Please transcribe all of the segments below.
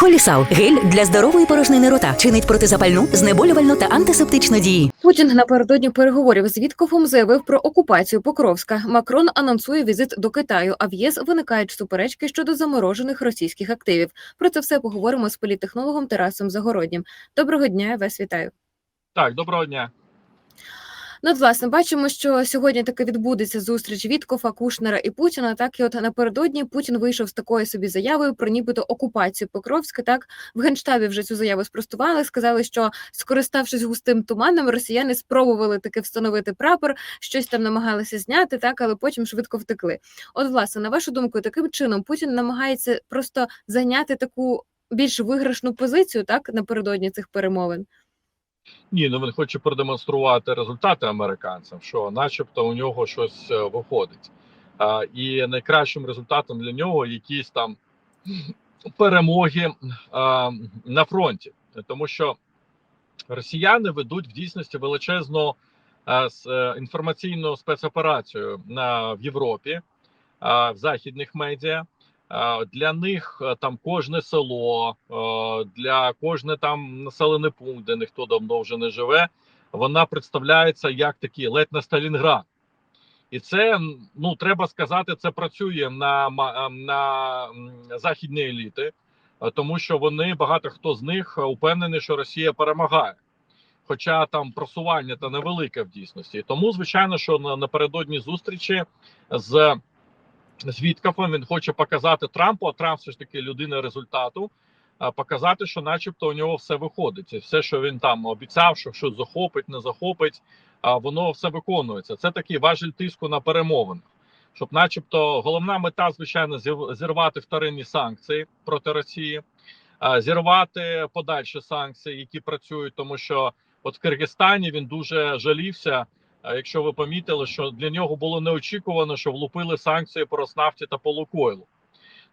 Холісал гель для здорової порожнини рота чинить протизапальну, знеболювальну та антисептичну дії. Путін напередодні переговорів з Віткофом заявив про окупацію Покровська. Макрон анонсує візит до Китаю. А в ЄС виникають суперечки щодо заморожених російських активів. Про це все поговоримо з політтехнологом Тарасом Загороднім. Доброго дня, я вас вітаю. Так, доброго дня. Ну, от, власне, бачимо, що сьогодні таки відбудеться зустріч Віткофа, Кушнера і Путіна. Так і от напередодні Путін вийшов з такою собі заявою про нібито окупацію Покровська. Так в генштабі вже цю заяву спростували. Сказали, що скориставшись густим туманом, росіяни спробували таки встановити прапор, щось там намагалися зняти, так але потім швидко втекли. От, власне, на вашу думку, таким чином Путін намагається просто зайняти таку більш виграшну позицію, так напередодні цих перемовин. Ні, ну він хоче продемонструвати результати американцям, що, начебто, у нього щось е, виходить. А, і найкращим результатом для нього якісь там перемоги а, на фронті, тому що росіяни ведуть в дійсності величезну с, е, інформаційну спецоперацію на в Європі, а, в західних медіа. А, Для них е, там кожне село, е, для кожне там населений пункт, де ніхто давно вже не живе, вона представляється як такий ледь на Сталінград. І це ну треба сказати, це працює на на західні еліти, е, тому що вони багато хто з них упевнений, що Росія перемагає. Хоча там просування та невелике в дійсності. Тому, звичайно, що напередодні зустрічі з з він хоче показати Трампу, а Трамп все ж таки людина результату. Показати, що, начебто, у нього все виходить, і все, що він там обіцяв, що щось захопить, не захопить, воно все виконується. Це такий важіль тиску на перемовинах, щоб, начебто, головна мета, звичайно, зірвати вторинні санкції проти Росії, зірвати подальші санкції, які працюють, тому що от в Киргизстані він дуже жалівся. Якщо ви помітили, що для нього було неочікувано, що влупили санкції по Роснафті та по Лукойлу.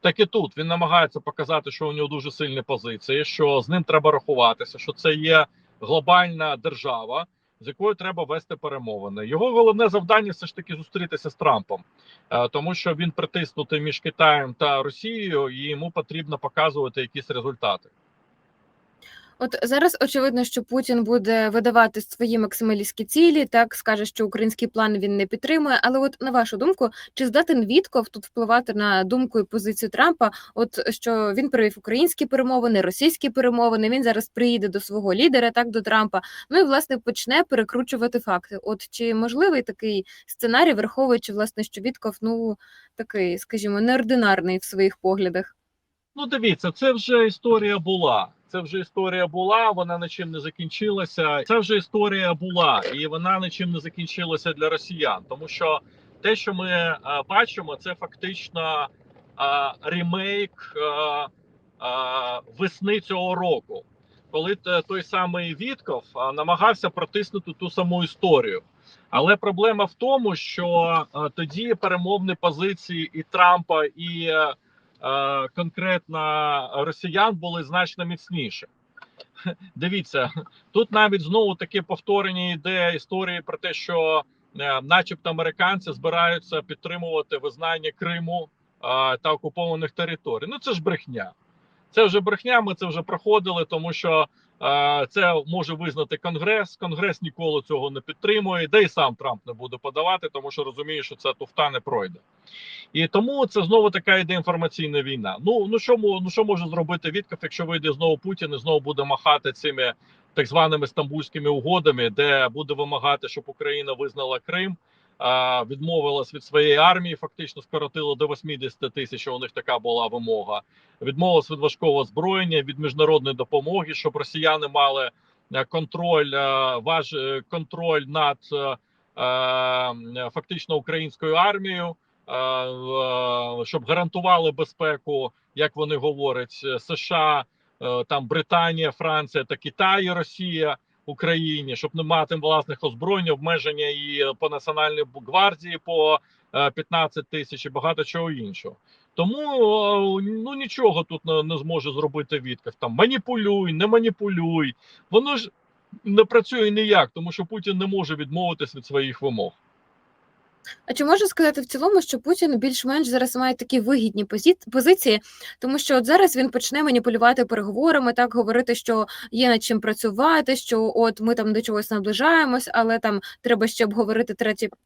Так і тут він намагається показати, що у нього дуже сильні позиції, що з ним треба рахуватися, що це є глобальна держава, з якою треба вести перемовини. Його головне завдання все ж таки зустрітися з Трампом, е, тому що він притиснутий між Китаєм та Росією, і йому потрібно показувати якісь результати. От зараз очевидно, що Путін буде видавати свої максималістські цілі, так скаже, що український план він не підтримує. Але, от на вашу думку, чи здатен Вітков тут впливати на думку і позицію Трампа? От що він провів українські перемовини, російські перемовини. Він зараз приїде до свого лідера, так до Трампа. Ну і власне почне перекручувати факти. От чи можливий такий сценарій, враховуючи власне, що Вітков ну такий, скажімо, неординарний в своїх поглядах? Ну, дивіться, це вже історія була. Це вже історія була, вона нічим не закінчилася. Це вже історія була, і вона нічим не закінчилася для росіян. Тому що те, що ми е, бачимо, це фактично е, ремейк е, е, весни цього року, коли той самий Вітков намагався протиснути ту саму історію. Але проблема в тому, що е, тоді перемовні позиції і Трампа, і конкретно росіян були значно міцніші. Дивіться, тут навіть знову таке повторення йде історії про те, що, е, начебто, американці збираються підтримувати визнання Криму е, та окупованих територій. Ну це ж брехня. Це вже брехня. Ми це вже проходили, тому що е, це може визнати Конгрес. Конгрес ніколи цього не підтримує, де і сам Трамп не буде подавати, тому що розуміє, що це туфта не пройде. І тому це знову така йде інформаційна війна. Ну ну що ну що може зробити Вітков, якщо вийде знову Путін і знову буде махати цими так званими стамбульськими угодами, де буде вимагати, щоб Україна визнала Крим, відмовилась від своєї армії, фактично скоротила до 80 тисяч. У них така була вимога. Відмовилась від важкого озброєння, від міжнародної допомоги, щоб росіяни мали е, контроль, е, важ е, контроль над фактично українською армією. Щоб гарантували безпеку, як вони говорять, США, там Британія, Франція та Китай, Росія Україні, щоб не мати власних озброєнь, обмеження і по національній гвардії по е, 15 тисяч і багато чого іншого. Тому е, ну нічого тут не, не зможе зробити Вітков. Там маніпулюй, не маніпулюй. Воно ж не працює ніяк, тому що Путін не може відмовитись від своїх вимог. А чи можна сказати в цілому, що Путін більш-менш зараз має такі вигідні позиції, тому що от зараз він почне маніпулювати переговорами, так говорити, що є над чим працювати, що от ми там до чогось наближаємось, але там треба ще обговорити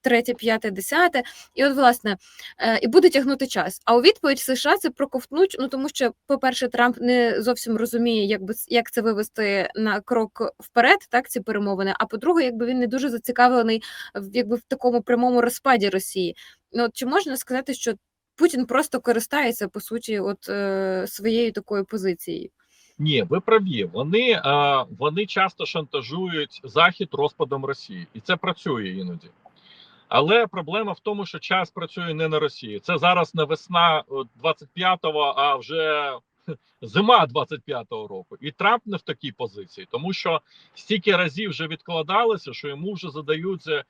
третє, п'яте, десяте. І от власне е, і буде тягнути час. А у відповідь США це проковтнуть. Ну тому що, по-перше, Трамп не зовсім розуміє, як би як це вивести на крок вперед, так ці перемовини. А по-друге, якби він не дуже зацікавлений в якби в такому прямому розпаді Росії. Ну чи можна сказати, що Путін просто користається по суті, от е, своєю такою позицією? Ні, ви праві. Вони, е, вони часто шантажують захід розпадом Росії, і це працює іноді. Але проблема в тому, що час працює не на Росії. Це зараз не весна от, 25-го, а вже зима 25-го року. І Трамп не в такій позиції, тому що стільки разів вже відкладалося, що йому вже задають е,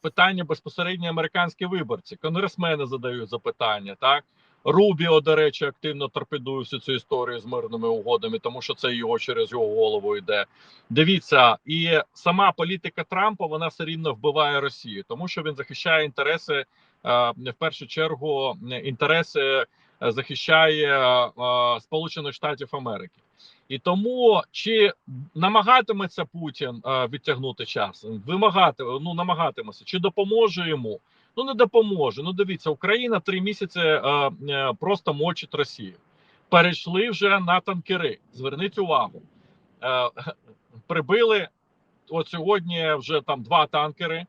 питання безпосередньо американські виборці. Конгресмени задають запитання, так. Рубіо, до речі, активно торпедує всю цю історію з мирними угодами, тому що це його через його голову йде. Дивіться, і сама політика Трампа вона все рівно вбиває Росію, тому що він захищає інтереси е, в першу чергу інтереси е, захищає е, Сполучених Штатів Америки. І тому чи намагатиметься Путін е, відтягнути час, вимагати, ну намагатиметься, чи допоможе йому? Ну не допоможе. Ну дивіться, Україна три місяці е, е, просто мочить Росію. Перейшли вже на танкери. Зверніть увагу, е, прибили от сьогодні вже там два танкери.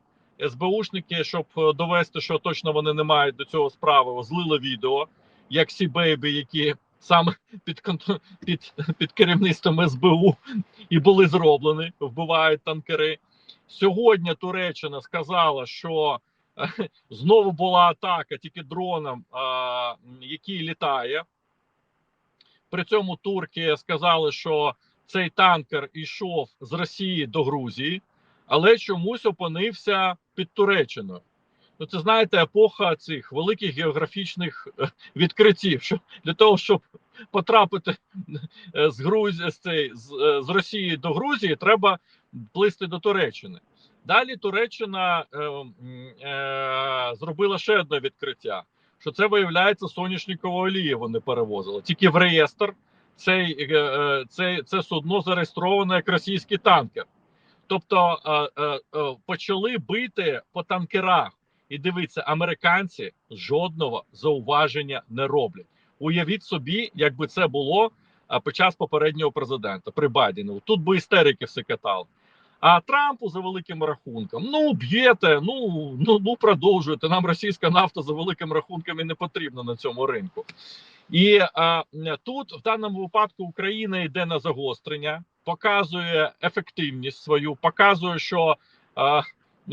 СБУшники, щоб довести, що точно вони не мають до цього справи, злили відео, як сі бейбі, які саме під під, під керівництвом СБУ і були зроблені, вбивають танкери. Сьогодні Туреччина сказала, що е, знову була атака тільки дроном, е, який літає. При цьому турки сказали, що цей танкер йшов з Росії до Грузії, але чомусь опинився під Туреччиною. Ну, це знаєте, епоха цих великих географічних е, відкриттів. Що для того, щоб потрапити е, з Грузії з, цей, з, е, з Росії до Грузії, треба плисти до Туреччини. Далі Туреччина е, е, зробила ще одне відкриття: що це виявляється соняшникова олія. Вони перевозили тільки в реєстр. Цей, е, це, судно зареєстроване як російський танкер. Тобто почали бити по танкерах. І дивіться, американці жодного зауваження не роблять. Уявіть собі, якби це було під час попереднього президента при Байдені. Тут би істерики все катали. А Трампу за великим рахунком, ну б'єте, ну ну ну продовжуєте. Нам російська нафта за великим рахунком і не потрібна на цьому ринку. І а, тут в даному випадку Україна йде на загострення, показує ефективність свою, показує, що а,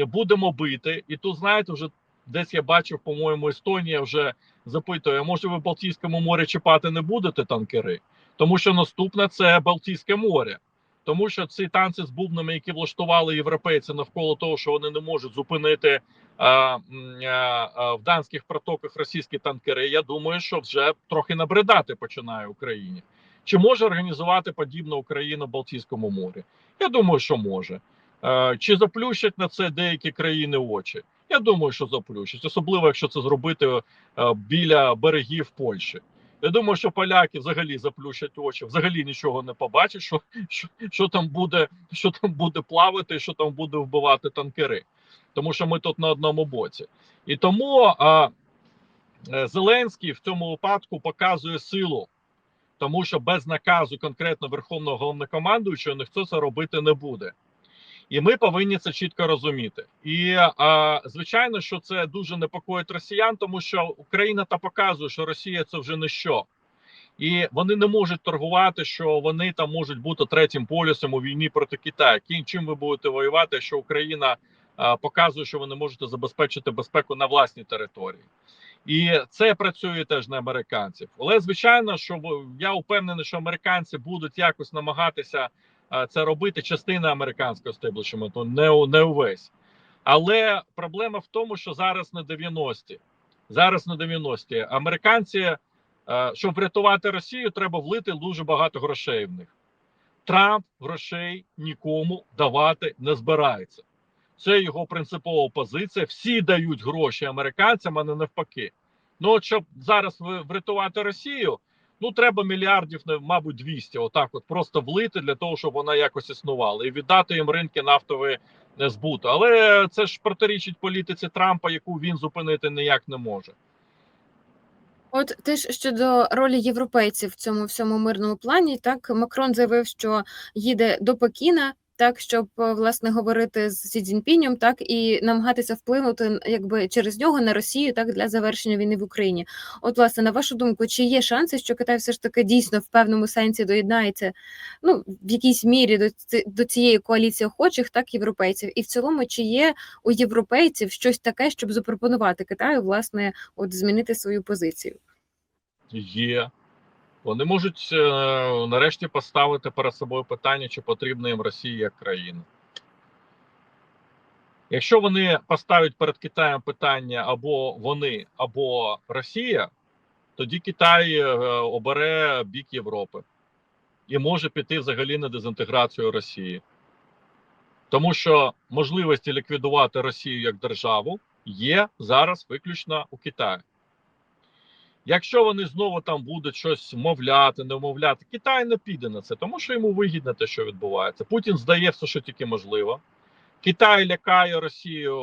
будемо бити. І тут, знаєте, вже десь я бачив, по-моєму, Естонія вже запитує: може, ви в Балтійському морі чіпати не будете танкери? Тому що наступне це Балтійське море. Тому що ці танці з бубнами, які влаштували європейці навколо того, що вони не можуть зупинити а, м, а, а, в данських протоках російські танкери, я думаю, що вже трохи набридати починає Україні. Чи може організувати подібну Україну в Балтійському морі? Я думаю, що може. Е, Чи заплющать на це деякі країни очі? Я думаю, що заплющать, особливо якщо це зробити е, біля берегів Польщі. Я думаю, що поляки взагалі заплющать очі, взагалі нічого не побачать, що, що, що там буде, що там буде плавати, що там буде вбивати танкери. Тому що ми тут на одному боці. І тому а, е, Зеленський в цьому випадку показує силу, тому що без наказу конкретно Верховного головнокомандуючого ніхто це робити не буде. І ми повинні це чітко розуміти. І а, звичайно, що це дуже непокоїть росіян, тому що Україна та показує, що Росія це вже не що. І вони не можуть торгувати, що вони там можуть бути третім полюсом у війні проти Китаю. Чим ви будете воювати, що Україна а, показує, що ви не можете забезпечити безпеку на власній території. І це працює теж на американців. Але звичайно, що я впевнений, що американці будуть якось намагатися це робити частина американського стеблішменту, не, не увесь. Але проблема в тому, що зараз не 90-ті. Зараз не 90-ті. Американці, е, щоб врятувати Росію, треба влити дуже багато грошей в них. Трамп грошей нікому давати не збирається. Це його принципова позиція. Всі дають гроші американцям, а не навпаки. Ну, от щоб зараз врятувати Росію, ну треба мільярдів, мабуть, 200, отак, от просто влити для того, щоб вона якось існувала, і віддати їм ринки нафтової е, збуту. Але це ж протирічить політиці Трампа, яку він зупинити ніяк не може. От теж щодо ролі європейців в цьому всьому мирному плані, так Макрон заявив, що їде до Пекіна, так щоб е, власне говорити з Сі Цзіньпінем, так і намагатися вплинути якби через нього на Росію, так для завершення війни в Україні. От, власне, на вашу думку, чи є шанси, що Китай все ж таки дійсно в певному сенсі доєднається, ну в якійсь мірі до до цієї коаліції охочих, так європейців, і в цілому, чи є у європейців щось таке, щоб запропонувати Китаю, власне, от змінити свою позицію? Є. Вони можуть е, нарешті поставити перед собою питання, чи потрібна їм Росія як країна. Якщо вони поставлять перед Китаєм питання або вони, або Росія, тоді Китай е, обере бік Європи і може піти взагалі на дезінтеграцію Росії. Тому що можливості ліквідувати Росію як державу є зараз виключно у Китаї. Якщо вони знову там будуть щось мовляти, не вмовляти, Китай не піде на це, тому що йому вигідно те, що відбувається. Pутін здає все, що тільки можливо. Китай лякає Росію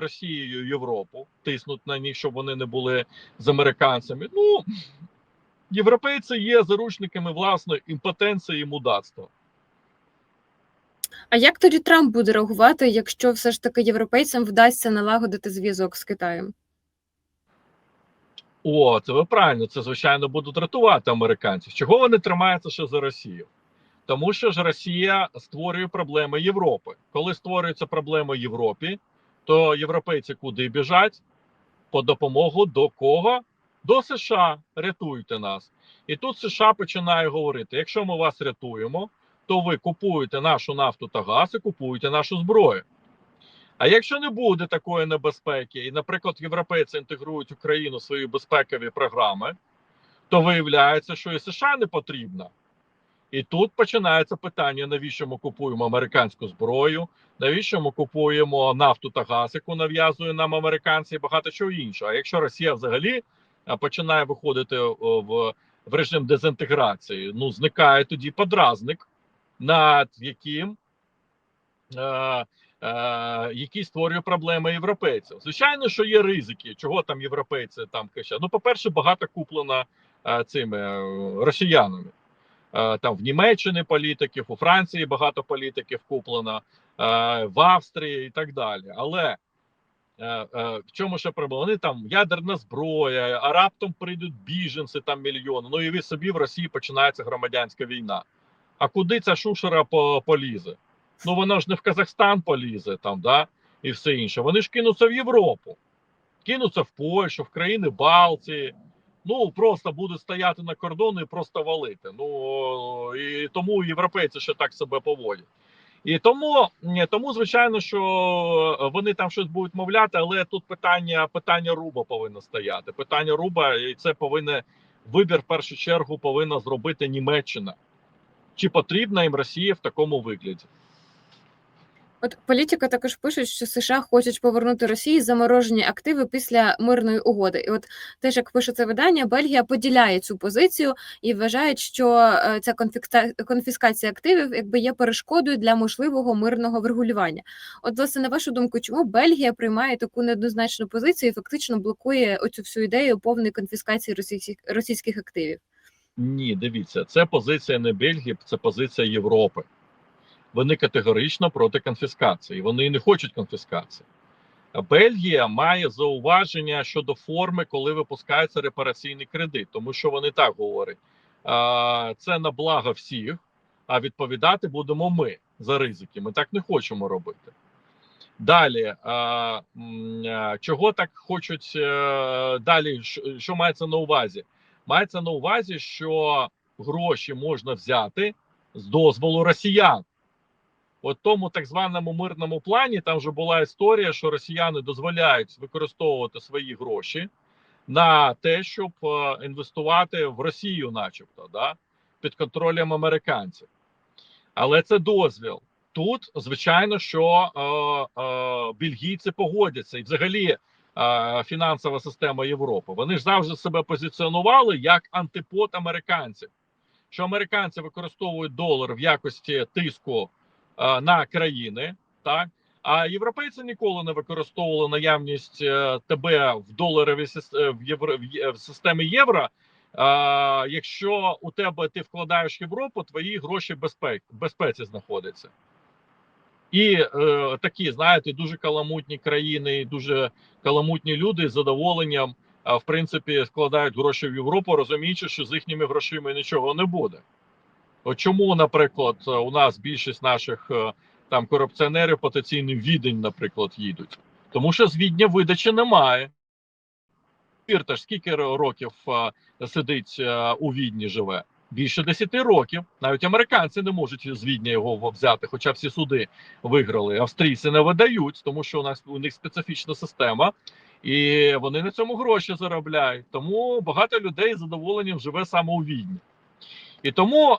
Росією Європу, тиснуть на них, щоб вони не були з американцями. Ну європейці є заручниками власної імпотенції і мудацтва. А як тоді Трамп буде реагувати, якщо все ж таки європейцям вдасться налагодити зв'язок з Китаєм? О, це ви правильно. Це звичайно будуть рятувати американців. Чого вони тримаються ще за Росію? Тому що ж Росія створює проблеми Європи. Коли створюються проблеми Європі, то європейці куди біжать? По допомогу до кого? До США. Рятуйте нас. І тут США починає говорити: якщо ми вас рятуємо, то ви купуєте нашу нафту та газ і купуєте нашу зброю. А якщо не буде такої небезпеки, і, наприклад, європейці інтегрують Україну в свої безпекові програми, то виявляється, що і США не потрібно. І тут починається питання: навіщо ми купуємо американську зброю, навіщо ми купуємо нафту та газ, яку нав'язує нам американці, і багато чого іншого. А якщо Росія взагалі починає виходити в, в режим дезінтеграції, ну зникає тоді подразник, над яким. Е, е, який створює проблеми європейцям. Звичайно, що є ризики, чого там європейці там кричать. Ну, по-перше, багато куплено е, цими е, росіянами. Е, там в Німеччині політиків, у Франції багато політиків куплено, е, в Австрії і так далі. Але е, е, в чому ще проблема? Вони там ядерна зброя, а раптом прийдуть біженці там мільйони. Ну і ви собі в Росії починається громадянська війна. А куди ця шушера по- полізе? Ну вона ж не в Казахстан полізе там, да, і все інше. Вони ж кинуться в Європу, кинуться в Польщу, в країни Балтії. Ну просто будуть стояти на кордоні і просто валити. Ну і тому європейці ще так себе поводять. І тому, тому, звичайно, що вони там щось будуть мовляти, але тут питання питання руба повинно стояти. Питання руба, і це повинен вибір в першу чергу повинна зробити Німеччина. Чи потрібна їм Росія в такому вигляді? От політика також пишуть, що США хочуть повернути Росії заморожені активи після мирної угоди. І от теж як пише це видання, Бельгія поділяє цю позицію і вважають, що е, ця конфіскація активів якби є перешкодою для можливого мирного врегулювання. От, власне, на вашу думку, чому Бельгія приймає таку неоднозначну позицію і фактично блокує оцю всю ідею повної конфіскації російських російських активів? Ні, дивіться, це позиція не Бельгії, це позиція Європи. Вони категорично проти конфіскації. Вони не хочуть конфіскації. Бельгія має зауваження щодо форми, коли випускається репараційний кредит, тому що вони так говорять: це на благо всіх, а відповідати будемо ми за ризики. Ми так не хочемо робити. Далі, чого так хочуть е, далі? Що мається на увазі? Мається на увазі, що гроші можна взяти з дозволу росіян. От тому так званому мирному плані там вже була історія, що росіяни дозволяють використовувати свої гроші на те, щоб е, інвестувати в Росію, начебто, да, під контролем американців. Але це дозвіл. тут звичайно, що е, е, бельгійці погодяться, і взагалі е, фінансова система Європи. Вони ж завжди себе позиціонували як антипод американців. Що американці використовують долар в якості тиску на країни, так а європейці ніколи не використовували наявність е, тебе в доларовій е, в євро в системі євро. А, якщо у тебе ти вкладаєш Європу, твої гроші безпек, безпеці знаходяться. І е, такі, знаєте, дуже каламутні країни, дуже каламутні люди з задоволенням, в принципі, вкладають гроші в Європу, розуміючи, що з їхніми грошима нічого не буде. От чому, наприклад, у нас більшість наших е, там корупціонерів потенційно в відень, наприклад, їдуть? Тому що з відня видачі немає. Вірте ж, скільки років е, сидить е, у Відні живе? Більше 10 років. Навіть американці не можуть з Відня його взяти, хоча всі суди виграли. Австрійці не видають, тому що у нас у них специфічна система, і вони на цьому гроші заробляють. Тому багато людей задоволенням живе саме у Відні. І тому е,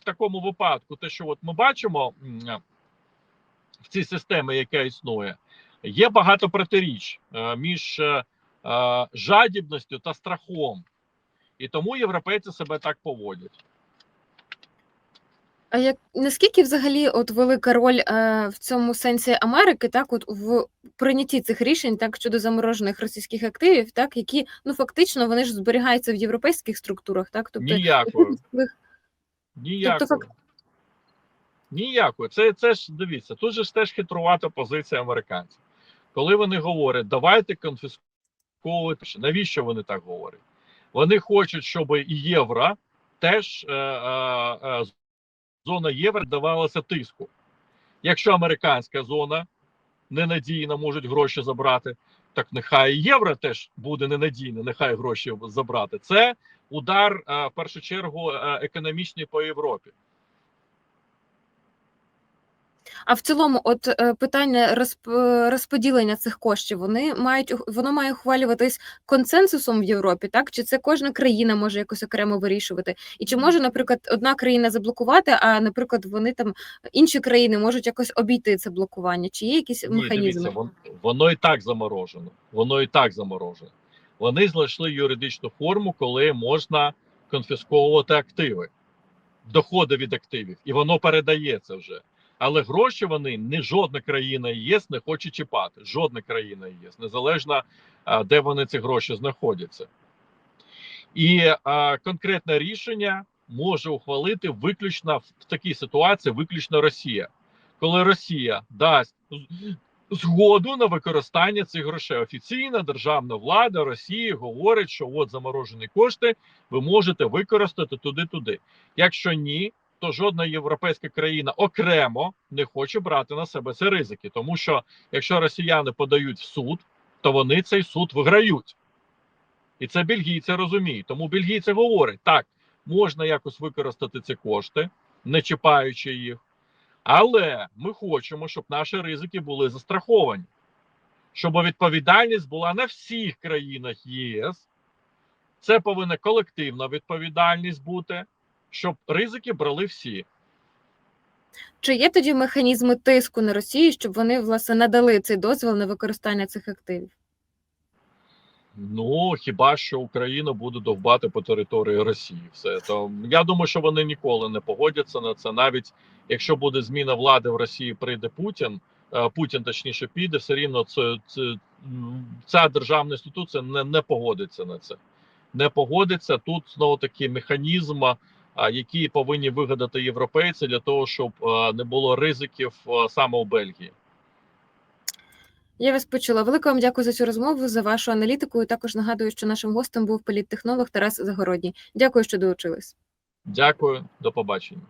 в такому випадку, те, що от ми бачимо в цій системі, яка існує, є багато протиріч е, між е, е, жадібністю та страхом. І тому європейці себе так поводять. А як наскільки взагалі от велика роль е, в цьому сенсі Америки, так от в прийнятті цих рішень, так щодо заморожених російських активів, так які ну фактично вони ж зберігаються в європейських структурах, так тобто Ніякої. якихось таких- Ніякої. Тобто, Це, це ж дивіться, тут же ж теж хитрувата позиція американців. Коли вони говорять, давайте конфісковувати, навіщо вони так говорять? Вони хочуть, щоб і євро теж е, е, е, зона євро давалася тиску. Якщо американська зона ненадійна, можуть гроші забрати, так нехай євро теж буде ненадійне, нехай гроші забрати. Це удар е, в першу чергу е, економічний по Європі. А в цілому, от е, питання розп... розподілення цих коштів, вони мають воно має ухвалюватись консенсусом в Європі, так чи це кожна країна може якось окремо вирішувати? І чи може, наприклад, одна країна заблокувати, а наприклад, вони там інші країни можуть якось обійти це блокування? Чи є якісь Ні, механізми? дивіться, воно і так заморожено. Воно і так заморожено. Вони знайшли юридичну форму, коли можна конфісковувати активи, доходи від активів, і воно передається вже. Але гроші вони не жодна країна ЄС не хоче чіпати. Жодна країна ЄС, незалежно де вони ці гроші знаходяться. І а, конкретне рішення може ухвалити виключно в такій ситуації, виключно Росія. Коли Росія дасть згоду на використання цих грошей. Офіційна державна влада Росії говорить, що от заморожені кошти ви можете використати туди-туди. Якщо ні, то жодна європейська країна окремо не хоче брати на себе ці ризики, тому що якщо росіяни подають в суд, то вони цей суд виграють. І це бельгійці розуміють. Тому бельгійці говорять, так, можна якось використати ці кошти, не чіпаючи їх. Але ми хочемо, щоб наші ризики були застраховані, щоб відповідальність була на всіх країнах ЄС. Це повинна колективна відповідальність бути, щоб ризики брали всі. Чи є тоді механізми тиску на Росію, щоб вони власне надали цей дозвіл на використання цих активів? Ну хіба що Україна буде довбати по території Росії? Все то я думаю, що вони ніколи не погодяться на це. Навіть якщо буде зміна влади в Росії, прийде Путін. е, Путін точніше піде, все рівно це, це ця державна інституція не, не погодиться на це. Не погодиться тут знову таки механізм, який повинні вигадати європейці для того, щоб не було ризиків саме у Бельгії. Я вас почула. Велико вам дякую за цю розмову, за вашу аналітику. І також нагадую, що нашим гостем був політтехнолог Тарас Загородній. Дякую, що долучились. Дякую, до побачення.